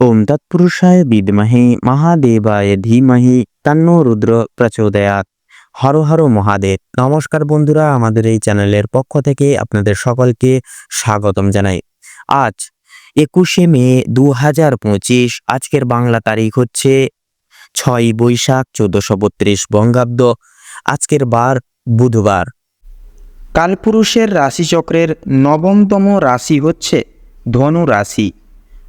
ওম তৎপুরুষায় বিদ্মহে মহাদেবায় ধীমহি তন্ন রুদ্র প্রচোদয়াৎ হর হর মহাদেব নমস্কার বন্ধুরা আমাদের এই চ্যানেলের পক্ষ থেকে আপনাদের সকলকে স্বাগতম জানাই। আজ একুশে মে দু হাজার পঁচিশ, আজকের বাংলা তারিখ হচ্ছে ছয় বৈশাখ চোদ্দশো বত্রিশ বঙ্গাব্দ। আজকের বার বুধবার। কালপুরুষের রাশিচক্রের নবমতম রাশি হচ্ছে ধনু রাশি।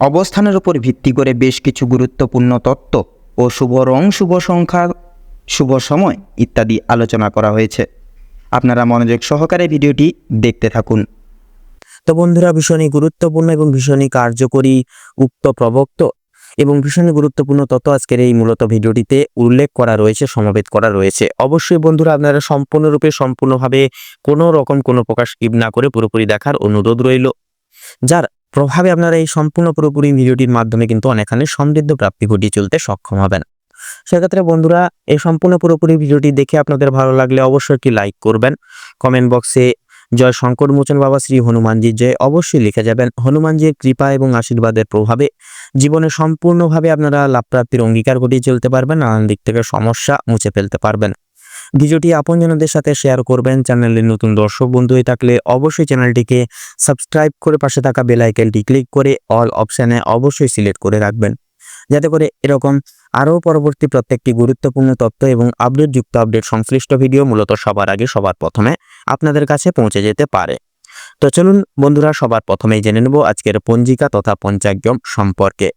অবস্থানের উপর ভিত্তি করে বেশ কিছু গুরুত্বপূর্ণ তত্ত্ব ও শুভ রং, শুভ সংখ্যা, শুভ সময় ইত্যাদি আলোচনা করা হয়েছে। আপনারা মনোযোগ সহকারে ভিডিওটি দেখতে থাকুন। তো বন্ধুরা, ভীষণই গুরুত্বপূর্ণ এবং ভীষণই কার্যকরী উক্ত প্রবক্ত এবং ভীষণই গুরুত্বপূর্ণ তত আজকের এই মূলত ভিডিওটিতে উল্লেখ করা রয়েছে, সমাবেত করা রয়েছে। অবশ্যই বন্ধুরা, আপনারা সম্পূর্ণরূপে, সম্পূর্ণভাবে কোনো রকম কোনো প্রকাশ স্কিপ না করে পুরোপুরি দেখার অনুরোধ রইল। যার প্রভাবে আপনারা এই সম্পূর্ণ পুরোপুরি ভিডিওটির মাধ্যমে কিন্তু অনেকখানি সমৃদ্ধ প্রাপ্তি ঘটিয়ে চলতে সক্ষম হবেন। সেক্ষেত্রে বন্ধুরা, এই সম্পূর্ণ পুরোপুরি ভিডিওটি দেখে আপনাদের ভালো লাগলে অবশ্যই একটি লাইক করবেন। কমেন্ট বক্সে জয় শঙ্কর মোচন বাবা শ্রী হনুমানজির জয় অবশ্যই লিখে যাবেন। হনুমানজির কৃপা এবং আশীর্বাদের প্রভাবে জীবনে সম্পূর্ণভাবে আপনারা লাভপ্রাপ্তির অঙ্গীকার ঘটিয়ে চলতে পারবেন, নানান দিক থেকে সমস্যা মুছে ফেলতে পারবেন। ভিডিওটি আপনজনদের সাথে শেয়ার করবেন। চ্যানেলের নতুন দর্শক বন্ধু হয়ে থাকলে অবশ্যই চ্যানেলটিকে সাবস্ক্রাইব করে পাশে থাকা বেল আইকনটি ক্লিক করে অল অপশানে অবশ্যই সিলেক্ট করে রাখবেন। যাতে করে এরকম আরও পরবর্তী প্রত্যেকটি গুরুত্বপূর্ণ তথ্য এবং আপডেটযুক্ত আপডেট সংশ্লিষ্ট ভিডিও মূলত সবার আগে, সবার প্রথমে আপনাদের কাছে পৌঁছে যেতে পারে। তো চলুন বন্ধুরা, সবার প্রথমেই জেনে নেব আজকের পঞ্জিকা তথা পঞ্চাগ্যম সম্পর্কে।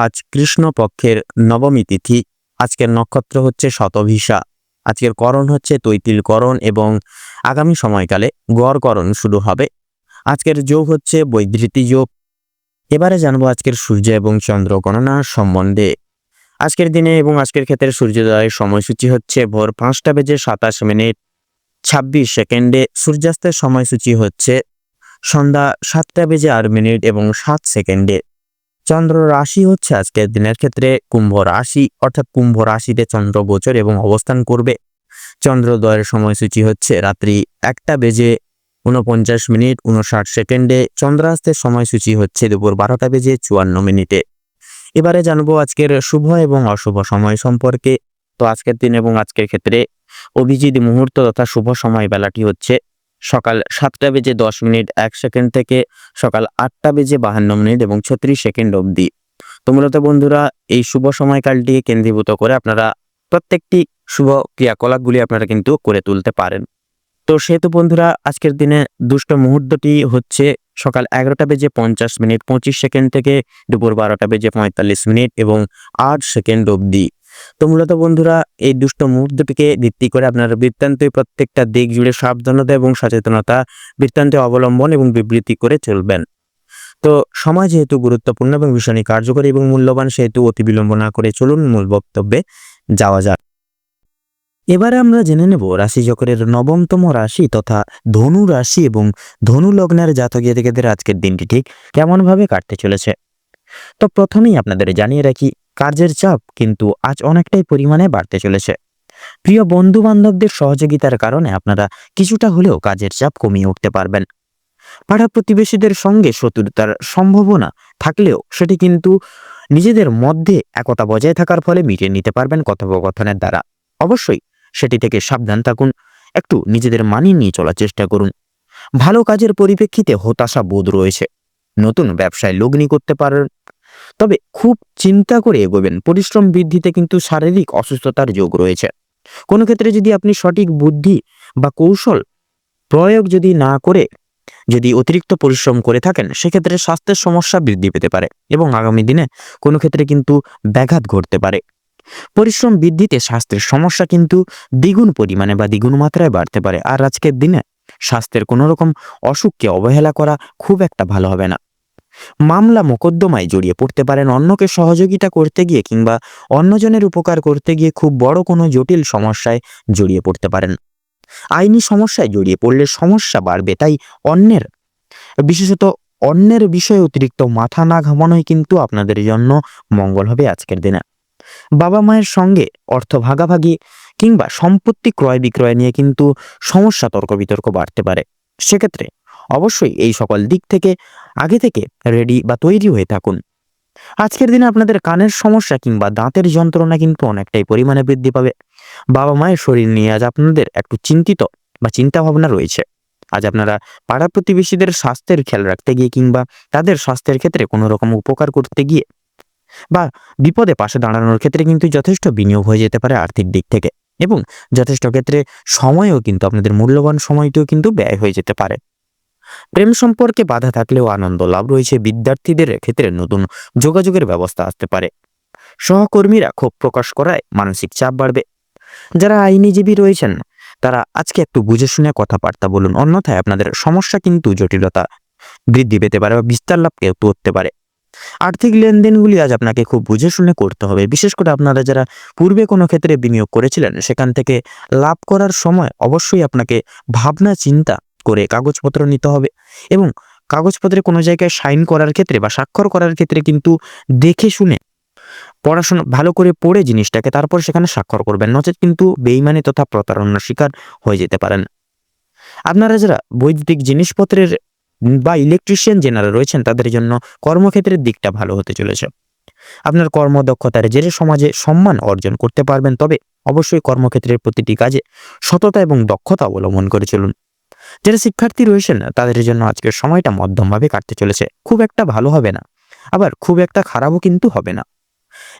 আজ কৃষ্ণপক্ষের নবমী তিথি, আজকের নক্ষত্র হচ্ছে শতভিসা। আজকের করণ হচ্ছে তৈতিল করণ এবং আগামী সময়কালে গড়করণ শুরু হবে। আজকের যোগ হচ্ছে বৈধৃতি যোগ। এবারে জানব আজকের সূর্য এবং চন্দ্র গণনা সম্বন্ধে। আজকের দিনে এবং আজকের ক্ষেত্রে সূর্যোদয়ের সময়সূচি হচ্ছে ভোর পাঁচটা বেজে সাতাশ মিনিট, ছাব্বিশ সেকেন্ডে সূর্যাস্তের সময়সূচি হচ্ছে সন্ধ্যা সাতটা বেজে আট মিনিট এবং সাত সেকেন্ডে। চন্দ্র রাশি হচ্ছে আজকের দিনের ক্ষেত্রে কুম্ভ রাশি, অর্থাৎ কুম্ভ রাশিতে চন্দ্র গোচর এবং অবস্থান করবে। চন্দ্রোদয়ের সময়সূচি হচ্ছে রাত্রি একটা বেজে উনপঞ্চাশ মিনিট উনষাট সেকেন্ডে। চন্দ্রাস্তের সময়সূচি হচ্ছে দুপুর বারোটা বেজে চুয়ান্ন মিনিটে। এবারে জানব আজকের শুভ এবং অশুভ সময় সম্পর্কে। তো আজকের দিন এবং আজকের ক্ষেত্রে অভিজিৎ মুহূর্ত তথা শুভ সময় বেলাটি হচ্ছে সকাল সাতটা বেজে দশ মিনিট, এক সেকেন্ড থেকে সকাল আটটা বেজে বাহান্ন মিনিট এবং ছত্রিশ সেকেন্ড অবধি। তো মূলত বন্ধুরা, এই শুভ সময়কালটিকে কেন্দ্রীভূত করে আপনারা প্রত্যেকটি শুভ ক্রিয়াকলাপগুলি আপনারা কিন্তু করে তুলতে পারেন। তো সেহেতু বন্ধুরা, আজকের দিনে দুষ্ট মুহূর্তটি হচ্ছে সকাল এগারোটা বেজে পঞ্চাশ মিনিট, পঁচিশ সেকেন্ড থেকে দুপুর বারোটা বেজে পঁয়তাল্লিশ মিনিট এবং আট সেকেন্ড অবধি। তো মূলত বন্ধুরা, এই দুষ্ট মুহূর্তটিকে ভিত্তি করে আপনার বৃত্তান্তে প্রত্যেকটা দিক জুড়ে সাবধানতা এবং সচেতনতা বৃত্তান্তে অবলম্বন এবং বিবৃতি করে চলবেন। তো সময় যেহেতু গুরুত্বপূর্ণ এবং ভীষণই কার্যকরী এবং মূল্যবান, সেহেতু অতি বিলম্ব না করে চলুন মূল বক্তব্যে যাওয়া যাক। এবারে আমরা জেনে নেব রাশি রাশিচক্রের নবমতম রাশি তথা ধনু রাশি এবং ধনু লগ্নের জাতক জাতিকাদের আজকের দিনটি ঠিক কেমনভাবে কাটতে চলেছে। তো প্রথমেই আপনাদের জানিয়ে রাখি কার্যের চাপ কিন্তু আজ অনেকটাই পরিমাণে বাড়তে চলেছে। প্রিয় বন্ধু বান্ধবদের সহযোগিতার কারণে আপনারা কিছুটা হলেও কাজের চাপ কমিয়ে উঠতে পারবেন। পাড়া প্রতিবেশীদের সঙ্গে শত্রুতার সম্ভাবনা থাকলেও সেটি কিন্তু নিজেদের মধ্যে একতা বজায় থাকার ফলে মিটিয়ে নিতে পারবেন কথোপকথনের দ্বারা। অবশ্যই সেটি থেকে সাবধান থাকুন, একটু নিজেদের মানিয়ে নিয়ে চলার চেষ্টা করুন। ভালো কাজের পরিপ্রেক্ষিতে হতাশা বোধ রয়েছে। নতুন ব্যবসায় লগ্নি করতে পারেন তবে খুব চিন্তা করে এগোবেন। পরিশ্রম বৃদ্ধিতে কিন্তু শারীরিক অসুস্থতার যোগ রয়েছে। কোনো ক্ষেত্রে যদি আপনি সঠিক বুদ্ধি বা কৌশল প্রয়োগ যদি না করে যদি অতিরিক্ত পরিশ্রম করে থাকেন, সেক্ষেত্রে স্বাস্থ্যের সমস্যা বৃদ্ধি পেতে পারে এবং আগামী দিনে কোনো ক্ষেত্রে কিন্তু ব্যাঘাত ঘটতে পারে। পরিশ্রম বৃদ্ধিতে স্বাস্থ্যের সমস্যা কিন্তু দ্বিগুণ পরিমাণে বা দ্বিগুণ মাত্রায় বাড়তে পারে। আর আজকের দিনে স্বাস্থ্যের কোনো রকম অসুখকে অবহেলা করা খুব একটা ভালো হবে না। মামলা মোকদ্দমায় জড়িয়ে পড়তে পারেন অন্যকে সহযোগিতা করতে গিয়ে কিংবা অন্যজনের উপকার করতে গিয়ে খুব বড় কোনো জটিল সমস্যায় জড়িয়ে পড়তে পারেন। আইনি সমস্যায় জড়িয়ে পড়লে সমস্যা বাড়বে, তাই অন্যের, বিশেষত অন্যের বিষয়ে অতিরিক্ত মাথা না ঘামানোই কিন্তু আপনাদের জন্য মঙ্গল হবে আজকের দিনে। বাবা মায়ের সঙ্গে অর্থ ভাগাভাগি কিংবা সম্পত্তি ক্রয় বিক্রয় নিয়ে কিন্তু সমস্যা তর্ক বিতর্ক বাড়তে পারে। সেক্ষেত্রে অবশ্যই এই সকল দিক থেকে, আগে থেকে রেডি বা তৈরি হয়ে থাকুন। আজকের দিনে আপনাদের কানের সমস্যা কিংবা দাঁতের যন্ত্রণা কিন্তু অনেকটাই পরিমাণে বৃদ্ধি পাবে। বাবা মায়ের শরীর নিয়ে আজ আপনাদের একটু চিন্তিত বা চিন্তা ভাবনা রয়েছে। আজ আপনারা পাড়া প্রতিবেশীদের স্বাস্থ্যের খেয়াল রাখতে গিয়ে কিংবা তাদের স্বাস্থ্যের ক্ষেত্রে কোনো রকম উপকার করতে গিয়ে বা বিপদে পাশে দাঁড়ানোর ক্ষেত্রে কিন্তু যথেষ্ট বিনিয়োগ হয়ে যেতে পারে আর্থিক দিক থেকে। এবং যথেষ্ট ক্ষেত্রে সময়ও কিন্তু আপনাদের মূল্যবান সময়টিও কিন্তু ব্যয় হয়ে যেতে পারে। প্রেম সম্পর্কে বাধা থাকলেও আনন্দ লাভ রয়েছে বিদ্যার্থীদের ক্ষেত্রে নতুন যোগাযোগের ব্যবস্থা আসতে পারে। সহকর্মীরা ক্ষোভ প্রকাশ করায় মানসিক চাপ বাড়বে। যারা আইনিজীবী রয়েছেন, তারা আজকে একটু বুঝে শুনে কথাবার্তা বলুন, অন্যথায় আপনাদের সমস্যা কিন্তু জটিলতা বৃদ্ধি পেতে পারে বা বিস্তার লাভকে একটু হতে পারে। আর্থিক লেনদেনগুলি আজ আপনাকে খুব বুঝে শুনে করতে হবে। বিশেষ করে আপনারা যারা পূর্বে কোনো ক্ষেত্রে বিনিয়োগ করেছিলেন, সেখান থেকে লাভ করার সময় অবশ্যই আপনাকে ভাবনা, চিন্তা করে কাগজপত্র নিতে হবে এবং কাগজপত্রে কোনো জায়গায় সাইন করার ক্ষেত্রে বা স্বাক্ষর করার ক্ষেত্রে কিন্তু দেখে শুনে, পড়াশোনা, ভালো করে পড়ে জিনিসটাকে তারপর সেখানে স্বাক্ষর করবেন। নচেত কিন্তু বেইমানি তথা প্রতারণার শিকার হয়ে যেতে পারেন। আপনারা যারা বৈদ্যুতিক জিনিসপত্রের বা ইলেকট্রিশিয়ান জেনারা রয়েছেন, তাদের জন্য কর্মক্ষেত্রের দিকটা ভালো হতে চলেছে। আপনার কর্মদক্ষতার জেরে সমাজে সম্মান অর্জন করতে পারবেন, তবে অবশ্যই কর্মক্ষেত্রের প্রতিটি কাজে সততা এবং দক্ষতা অবলম্বন করে চলুন। যারা শিক্ষার্থী রয়েছেন, তাদের জন্য আজকের সময়টা মধ্যমভাবে কাটতে চলেছে। খুব একটা ভালো হবে না। আবার খুব একটা খারাপও কিন্তু হবে না।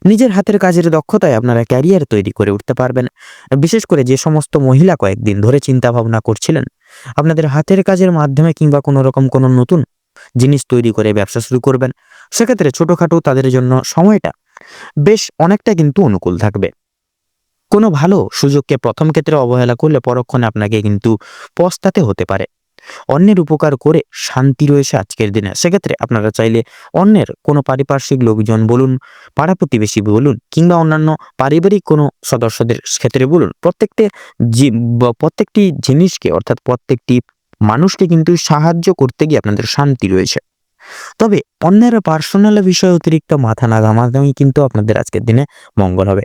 নিজের হাতের কাজের দক্ষতায় আপনারা ক্যারিয়ার তৈরি করে উঠতে পারবেন। বিশেষ করে যে সমস্ত মহিলা কয়েকদিন ধরে চিন্তা ভাবনা করছিলেন, আপনাদের হাতের কাজের মাধ্যমে কিংবা কোনো রকম কোনো নতুন জিনিস তৈরি করে ব্যবসা শুরু করবেন। সেক্ষেত্রে ছোটোখাটো তাদের জন্য সময়টা বেশ অনেকটা কিন্তু অনুকূল থাকবে। কোনো ভালো সুযোগকে প্রথম ক্ষেত্রে অবহেলা করলে পরক্ষণে আপনাকে কিন্তু পস্তাতে হতে পারে। অন্যের উপকার করে শান্তি রয়েছে আজকের দিনে। সেক্ষেত্রে আপনারা চাইলে অন্যের কোনো পারিপার্শ্বিক লোকজন বলুন, পাড়া প্রতিবেশী বলুন, কিংবা অন্যান্য পারিবারিক কোনো সদস্যদের ক্ষেত্রে বলুন প্রত্যেকটি প্রত্যেকটি জিনিসকে অর্থাৎ প্রত্যেকটি মানুষকে কিন্তু সাহায্য করতে গিয়ে আপনাদের শান্তি রয়েছে। তবে অন্যের পার্সোনাল বিষয়ে অতিরিক্ত মাথা না ঘামাঘামি কিন্তু আপনাদের আজকের দিনে মঙ্গল হবে।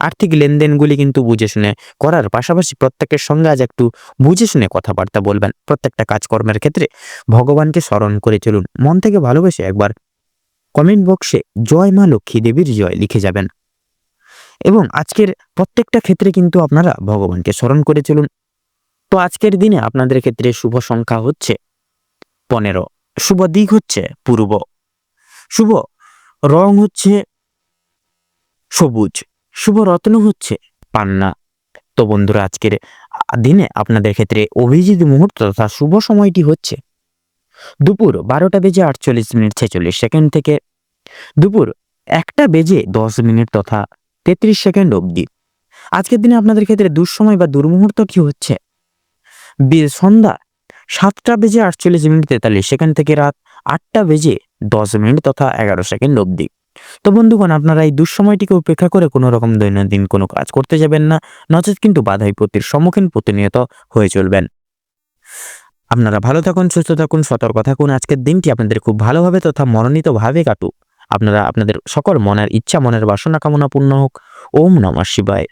আর্থিক লেনদেনগুলি কিন্তু বুঝে শুনে করার পাশাপাশি প্রত্যেকের সঙ্গে আজ একটু বুঝে শুনে কথাবার্তা বলবেন। প্রত্যেকটা কাজকর্মের ক্ষেত্রে ভগবানকে স্মরণ করে চলুন। মন থেকে ভালোবেসে একবার কমেন্ট বক্সে জয় মা লক্ষ্মী দেবীর জয় লিখে যাবেন। এবং আজকের প্রত্যেকটা ক্ষেত্রে কিন্তু আপনারা ভগবানকে স্মরণ করে চলুন। তো আজকের দিনে আপনাদের ক্ষেত্রে শুভ সংখ্যা হচ্ছে পনেরো, শুভ দিক হচ্ছে পূর্ব, শুভ রং হচ্ছে সবুজ। শুভ রত্ন হচ্ছে। পান্না, তো বন্ধুরা, আজকের দিনে আপনাদের ক্ষেত্রে অভিজিৎ মুহূর্ত তথা শুভ সময়টি হচ্ছে দুপুর বারোটা বেজে আটচল্লিশ মিনিট ছেচল্লিশ সেকেন্ড থেকে দুপুর একটা বেজে দশ মিনিট তথা তেত্রিশ সেকেন্ড অবধি। আজকের দিনে আপনাদের ক্ষেত্রে দুঃসময় বা দুর্মুহূর্ত কি হচ্ছে? সন্ধ্যা সাতটা বেজে আটচল্লিশ মিনিট তেতাল্লিশ সেকেন্ড থেকে রাত আটটা বেজে দশ মিনিট তথা এগারো সেকেন্ড অবধি। তো বন্ধুগণ, আপনারা এই দুঃসময়টিকে উপেক্ষা করে কোনো রকম দৈনন্দিন কোনো কাজ করতে যাবেন না। নচেত কিন্তু বাধা বিপত্তির সম্মুখীন প্রতিনিয়ত হয়ে চলবেন। আপনারা ভালো থাকুন, সুস্থ থাকুন, সতর্ক থাকুন। আজকের দিনটি আপনাদের খুব ভালোভাবে তথা মনোনীতভাবে কাটুক। আপনারা, আপনাদের সকল মনের ইচ্ছা, মনের বাসনা কামনা পূর্ণ হোক। ওম নমঃ শিবায়।